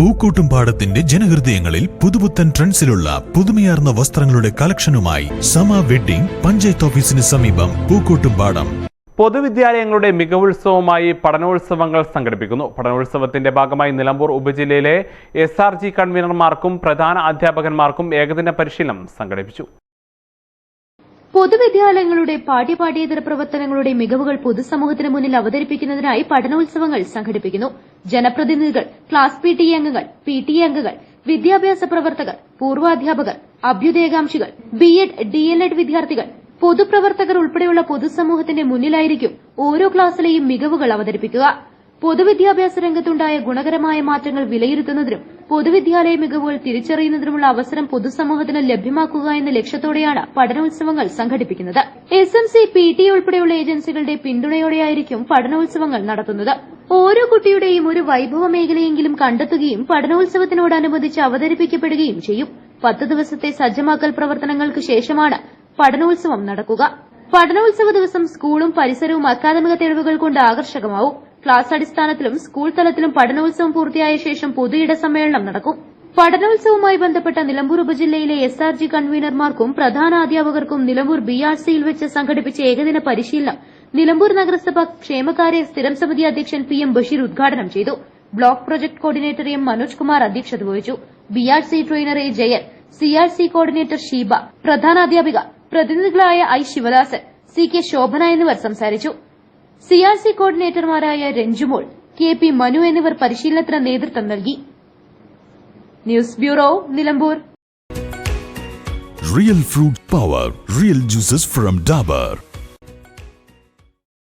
പൂക്കോട്ടുംപാടത്തിന്റെ ജനഹൃദയങ്ങളിൽ പുതുപുത്തൻ ട്രെൻഡ്സിലുള്ള പുതുമയാർന്ന വസ്ത്രങ്ങളുടെ കളക്ഷനുമായി സമ വെഡ്ഡിംഗ് പഞ്ചായത്ത് ഓഫീസിന് സമീപം പൂക്കൂട്ടും പാടം. പൊതുവിദ്യാലയങ്ങളുടെ മികവുത്സവമായി പഠനോത്സവങ്ങൾ സംഘടിപ്പിക്കുന്നു. പഠനോത്സവത്തിന്റെ ഭാഗമായി നിലമ്പൂർ ഉപജില്ലയിലെ എസ് ആർ ജി കൺവീനർമാർക്കും പ്രധാന അധ്യാപകന്മാർക്കും ഏകദിന പരിശീലനം സംഘടിപ്പിച്ചു. പൊതുവിദ്യാലയങ്ങളുടെ പാഠ്യപാഠ്യേതര പ്രവർത്തനങ്ങളുടെ മികവുകൾ പൊതുസമൂഹത്തിന് മുന്നിൽ അവതരിപ്പിക്കുന്നതിനായി പഠനോത്സവങ്ങൾ സംഘടിപ്പിക്കുന്നു. ജനപ്രതിനിധികൾ ക്ലാസ് പി ടി അംഗങ്ങൾ പി ടി അംഗങ്ങൾ വിദ്യാഭ്യാസ പ്രവർത്തകർ പൂർവാധ്യാപകർ അഭ്യുദയകാംക്ഷികൾ B Ed D El Ed വിദ്യാർത്ഥികൾ പൊതുപ്രവർത്തകർ ഉൾപ്പെടെയുള്ള പൊതുസമൂഹത്തിന്റെ മുന്നിലായിരിക്കും ഓരോ ക്ലാസ്സിലെയും മികവുകൾ അവതരിപ്പിക്കുക. പൊതുവിദ്യാഭ്യാസ രംഗത്തുണ്ടായ ഗുണകരമായ മാറ്റങ്ങൾ വിലയിരുത്തുന്നതിനും പൊതുവിദ്യാലയ മികവുകൾ തിരിച്ചറിയുന്നതിനുമുള്ള അവസരം പൊതുസമൂഹത്തിന് ലഭ്യമാക്കുക എന്ന ലക്ഷ്യത്തോടെയാണ് പഠനോത്സവങ്ങൾ സംഘടിപ്പിക്കുന്നത്. S M C P T ഉൾപ്പെടെയുള്ള ഏജൻസികളുടെ പിന്തുണയോടെയായിരിക്കും പഠനോത്സവങ്ങൾ നടത്തുന്നത്. ഓരോ കുട്ടിയുടെയും ഒരു വൈഭവ മേഖലയെങ്കിലും കണ്ടെത്തുകയും പഠനോത്സവത്തിനോടനുബന്ധിച്ച് അവതരിപ്പിക്കപ്പെടുകയും ചെയ്യും. പത്ത് ദിവസത്തെ സജ്ജമാക്കൽ പ്രവർത്തനങ്ങൾക്ക് ശേഷമാണ് പഠനോത്സവം നടക്കുക. പഠനോത്സവ ദിവസം സ്കൂളും പരിസരവും അക്കാദമിക തെളിവുകൾ കൊണ്ട് ആകർഷകമാവും. ക്ലാസ് അടിസ്ഥാനത്തിലും സ്കൂൾ തലത്തിലും പഠനോത്സവം പൂർത്തിയായ ശേഷം പൊതുയിട സമ്മേളനം നടക്കും. പഠനോത്സവവുമായി ബന്ധപ്പെട്ട നിലമ്പൂർ ഉപജില്ലയിലെ എസ് ആർ ജി കൺവീനർമാർക്കും പ്രധാന അധ്യാപകർക്കും നിലമ്പൂർ ബി ആർ സിയിൽ വെച്ച് സംഘടിപ്പിച്ച ഏകദിന പരിശീലനം നിലമ്പൂർ നഗരസഭ ക്ഷേമകാര്യ സ്ഥിരം സമിതി അധ്യക്ഷൻ പി എം ബഷീർ ഉദ്ഘാടനം ചെയ്തു. Block project coordinator M Manoj Kumar അധ്യക്ഷത വഹിച്ചു. B R C trainer A Jayan C R C coordinator Sheeba പ്രധാനാധ്യാപിക പ്രതിനിധികളായ I Sivadasan C K Shobhana എന്നിവർ സംസാരിച്ചു. സി ആർ സി കോർഡിനേറ്റർമാരായ രഞ്ജുമോൾ കെ പി മനു എന്നിവർ പരിശീലനത്തിന് നേതൃത്വം നൽകി. News bureau Nilambur. Real fruit power real juices from Dabur